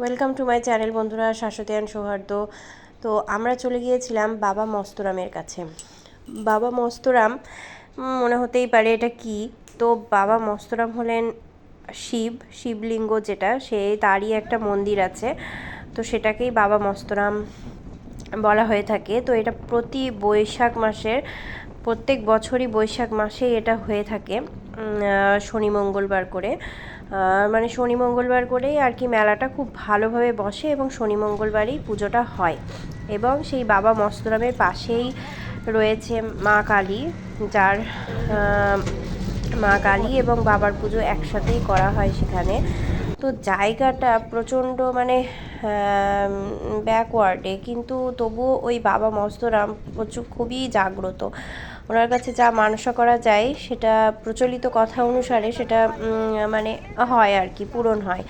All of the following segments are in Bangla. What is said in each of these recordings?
ওয়েলকাম টু মাই চ্যানেল বন্ধুরা, শাশ্বতী অ্যান্ড সৌহার্দ্য। তো আমরা চলে গিয়েছিলাম বাবা মস্তরামের কাছে। বাবা মস্তরাম মনে হতেই পারে এটা কি? তো বাবা মস্তরাম হলেন শিব, শিবলিঙ্গ যেটা, সে তারই একটা মন্দির আছে। তো সেটাকেই বাবা মস্তরাম বলা হয়ে থাকে। তো এটা প্রতি বৈশাখ মাসের, প্রত্যেক বছরই বৈশাখ মাসেই এটা হয়ে থাকে। শনি মঙ্গলবার করে। মানে শনি মঙ্গলবার করেই আর কি মেলাটা খুব ভালোভাবে বসে এবং শনি মঙ্গলবারেই পুজোটা হয়। এবং সেই বাবা মস্তরামের পাশেই রয়েছে মা কালী, যার মা কালী এবং বাবার পুজো একসাথেই করা হয় সেখানে। তো জায়গাটা প্রচণ্ড মানে ব্যাকওয়ার্ডে কিন্তু তবুও ওই বাবা মস্তরাম প্রচুর খুবই জাগ্রত। ওনার কাছে যা মানসা করা যায়, সেটা প্রচলিত কথা অনুসারে সেটা মানে হয় আর কি, পূরণ হয়।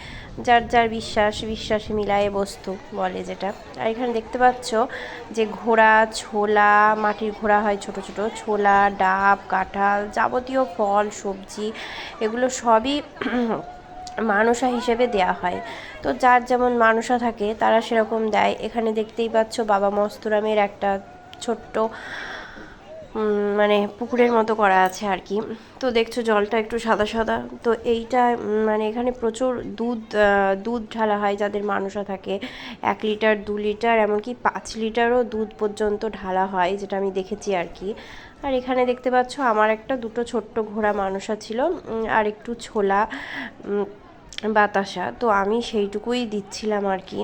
যার যার বিশ্বাস, বিশ্বাসে মিলায়ে বস্তু বলে যেটা। আর এখানে দেখতে পাচ্ছ যে ঘোড়া, ছোলা, মাটির ঘোড়া হয় ছোট ছোট। ছোলা, ডাব, কাঁঠাল যাবতীয় ফল, সবজি, এগুলো সবই মানসা হিসেবে দেয়া হয়। তো যার যেমন মানসা থাকে, তারা সেরকম দেয়। এখানে দেখতেই পাচ্ছ বাবা মস্তুরামের একটা ছোট্ট মানে পুকুরের মতো করা আছে আর কি। তো দেখছ জলটা একটু সাদা সাদা। তো এইটা মানে এখানে প্রচুর দুধ দুধ ঢালা হয় যাদের মানসা থাকে। এক লিটার, দু লিটার, এমনকি পাঁচ লিটারও দুধ পর্যন্ত ঢালা হয়, যেটা আমি দেখেছি আর কি। আর এখানে দেখতে পাচ্ছ আমার একটা দুটো ছোট্ট ঘোড়া মানুষা ছিল আর একটু ছোলা বাতাসা। তো আমি সেইটুকুই দিচ্ছিলাম আর কি।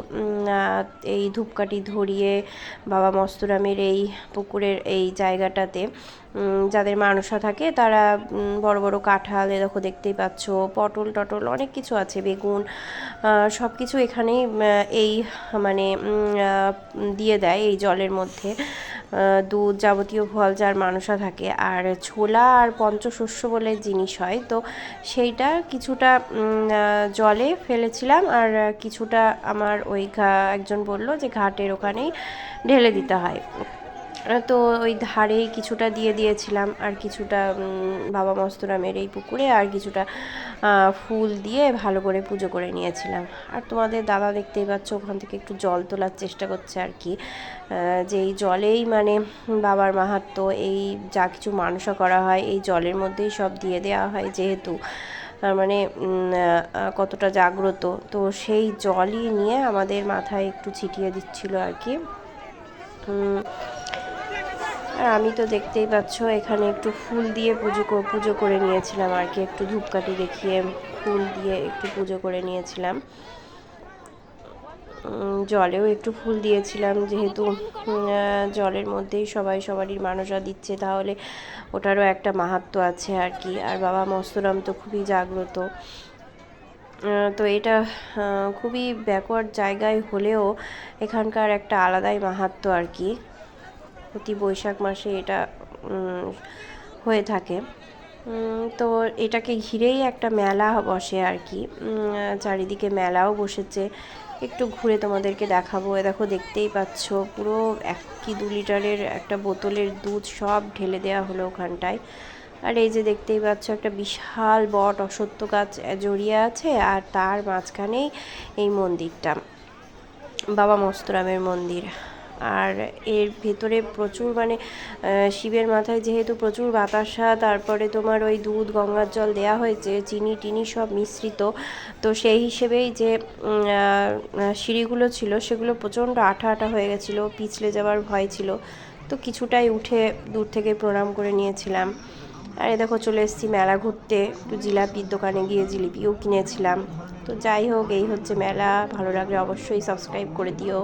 এই ধূপকাঠি ধরিয়ে বাবা মস্তরামের এই পুকুরের এই জায়গাটাতে যাদের মানসা থাকে তারা বড় বড় কাঁঠাল, এ দেখো দেখতেই পাচ্ছ, পটল টটল অনেক কিছু আছে, বেগুন সব কিছু এখানেই এই মানে দিয়ে দেয় এই জলের মধ্যে। দুধ যাবতীয় ফল যার মানুষা থাকে। আর ছোলা আর পঞ্চশস্য বলে জিনিস হয়। তো সেইটা কিছুটা জলে ফেলেছিলাম। আর কিছুটা আমার ওই একজন বলল যে ঘাটের ওখানেই ঢেলে দিতে হয়। তো ওই ধারেই কিছুটা দিয়ে দিয়েছিলাম, আর কিছুটা বাবা মস্তরামের এই পুকুরে, আর কিছুটা ফুল দিয়ে ভালো করে পুজো করে নিয়েছিলাম। আর তোমাদের দাদা দেখতেই পাচ্ছ, ওখান থেকে একটু জল তোলার চেষ্টা করছে আর কি। যে এই জলেই মানে বাবার মাহাত্ম্য, এই যা কিছু মানসা করা হয়, এই জলের মধ্যেই সব দিয়ে দেওয়া হয় যেহেতু। মানে কতটা জাগ্রত। তো সেই জলই নিয়ে আমাদের মাথায় একটু ছিটিয়ে দিচ্ছিল আর কি। আর আমি তো দেখতেই পাচ্ছ, এখানে একটু ফুল দিয়ে পুজো পুজো করে নিয়েছিলাম আর কি। একটু ধূপকাঠি দেখিয়ে ফুল দিয়ে একটু পুজো করে নিয়েছিলাম। জলেও একটু ফুল দিয়েছিলাম, যেহেতু জলের মধ্যেই সবাই সবারই মানসা দিচ্ছে, তাহলে ওটারও একটা মাহাত্ম্য আছে আর কি। আর বাবা মস্তরাম তো খুবই জাগ্রত। তো এটা খুবই ব্যাকওয়ার্ড জায়গায় হলেও এখানকার একটা আলাদাই মাহাত্ম্য আর কি। প্রতি বৈশাখ মাসে এটা হয়ে থাকে। তো এটাকে ঘিরেই একটা মেলা বসে আর কি। চারিদিকে মেলাও বসেছে। একটু ঘুরে তোমাদেরকে দেখাবো। দেখো, দেখতেই পাচ্ছ, পুরো এক কি দু লিটারের একটা বোতলের দুধ সব ঢেলে দেওয়া হলো ওখানটায়। আর এই যে দেখতেই পাচ্ছ, একটা বিশাল বট অশ্বত্থ গাছ জড়িয়ে আছে আর তার মাঝখানেই এই মন্দিরটা। বাবা মস্তরামের মন্দির। আর এর ভেতরে প্রচুর মানে শিবের মাথায় যেহেতু প্রচুর বাতাসা, তারপরে তোমার ওই দুধ, গঙ্গার জল দেয়া হয়েছে, চিনি টিনি সব মিশ্রিত, তো সেই হিসেবেই যে সিঁড়িগুলো ছিল, সেগুলো প্রচণ্ড আঠা আঠা হয়ে গেছিল, পিছলে যাওয়ার ভয় ছিল, তো কিছুটাই উঠে দূর থেকে প্রণাম করে নিয়েছিলাম। আর এ দেখো, চলে এসেছি মেলা ঘুরতে, একটু জিলাপির দোকানে গিয়ে জিলিপিও কিনেছিলাম, তো যাই হোক, এই হচ্ছে মেলা, ভালো লাগলে অবশ্যই সাবস্ক্রাইব করে দিও।